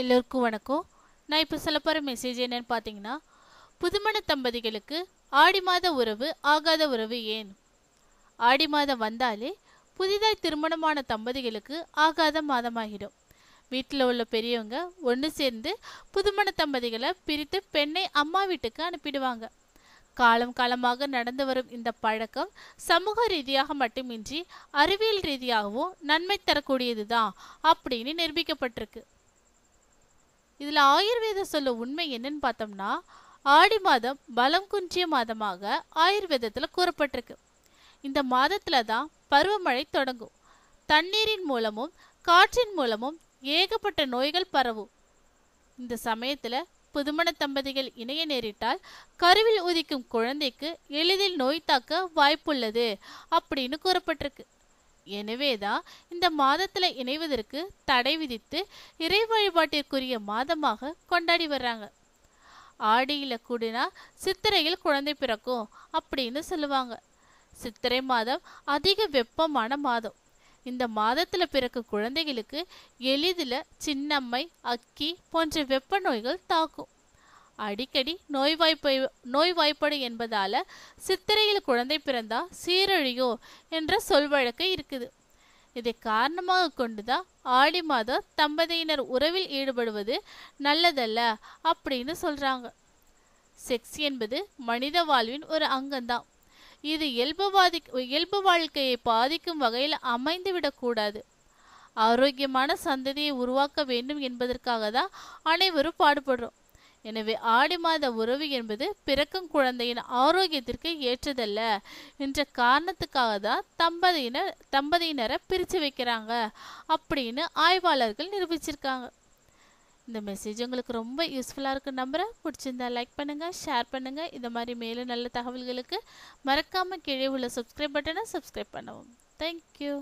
எல்லோருக்கும் வணக்கம். நான் இப்போ சொல்ல போகிற மெசேஜ் என்னன்னு பார்த்தீங்கன்னா புதுமண தம்பதிகளுக்கு ஆடி மாத உறவு ஆகாத உறவு ஏன்? ஆடி மாதம் வந்தாலே புதிதாய் திருமணமான தம்பதிகளுக்கு ஆகாத மாதமாகிடும். வீட்டில் உள்ள பெரியவங்க ஒன்று சேர்ந்து புதுமண தம்பதிகளை பிரித்து பெண்ணை அம்மா வீட்டுக்கு அனுப்பிடுவாங்க. காலம் காலமாக நடந்து வரும் இந்த பழக்கம் சமூக ரீதியாக மட்டுமின்றி அறிவியல் ரீதியாகவும் நன்மை தரக்கூடியதுதான் அப்படின்னு நிரூபிக்கப்பட்டிருக்கு. இதில் ஆயுர்வேதம் சொல்ல உண்மை என்னன்னு பார்த்தோம்னா ஆடி மாதம் பலம் குன்றிய மாதமாக ஆயுர்வேதத்துல கூறப்பட்டிருக்கு. இந்த மாதத்துல தான் பருவமழை தொடங்கும். தண்ணீரின் மூலமும் காற்றின் மூலமும் ஏகப்பட்ட நோய்கள் பரவும். இந்த சமயத்துல புதுமண தம்பதிகள் இணைய நேரிட்டால் கருவில் உதிக்கும் குழந்தைக்கு எளிதில் நோய் தாக்க வாய்ப்புள்ளது அப்படின்னு கூறப்பட்டிருக்கு. எனவேதான் இந்த மாதத்துல இணைவதற்கு தடை விதித்து இறை வழிபாட்டிற்குரிய மாதமாக கொண்டாடி வர்றாங்க. ஆடியில கூடினா சித்திரையில் குழந்தை பிறக்கும் அப்படின்னு சொல்லுவாங்க. சித்திரை மாதம் அதிக வெப்பமான மாதம். இந்த மாதத்துல பிறக்க குழந்தைகளுக்கு எளிதில் சின்னம்மை அக்கி போன்ற வெப்ப நோய்கள் தாக்கும். அடிக்கடி நோய்வாய்ப்பை நோய்வாய்ப்படும் என்பதால சித்திரையில் குழந்தை பிறந்தா சீரழியோ என்ற சொல் வழக்கு இருக்குது. இதை காரணமாக கொண்டுதான் ஆடி மாதம் தம்பதியினர் உறவில் ஈடுபடுவது நல்லதல்ல அப்படின்னு சொல்றாங்க. செக்ஸ் என்பது மனித வாழ்வின் ஒரு அங்கம்தான். இது இயல்பு பாதி இயல்பு வாழ்க்கையை பாதிக்கும் வகையில் அமைந்து விடக்கூடாது ஆரோக்கியமான சந்ததியை உருவாக்க வேண்டும் என்பதற்காக தான் அனைவரும் பாடுபடுறோம். எனவே ஆடி மாத உறவு என்பது பிறக்கும் குழந்தையின் ஆரோக்கியத்திற்கு ஏற்றதல்ல. என்ற காரணத்துக்காக தான் தம்பதியினர் தம்பதியினரை பிரித்து வைக்கிறாங்க அப்படின்னு ஆய்வாளர்கள் நிரூபிச்சிருக்காங்க. இந்த மெசேஜ் உங்களுக்கு ரொம்ப யூஸ்ஃபுல்லாக இருக்கு நம்புகிறேன் பிடிச்சிருந்தா லைக் பண்ணுங்கள் ஷேர் பண்ணுங்கள் இந்த மாதிரி மேலும் நல்ல தகவல்களுக்கு மறக்காமல் கீழே உள்ள சப்ஸ்கிரைப் பட்டனை சப்ஸ்கிரைப் பண்ணவும். தேங்க்யூ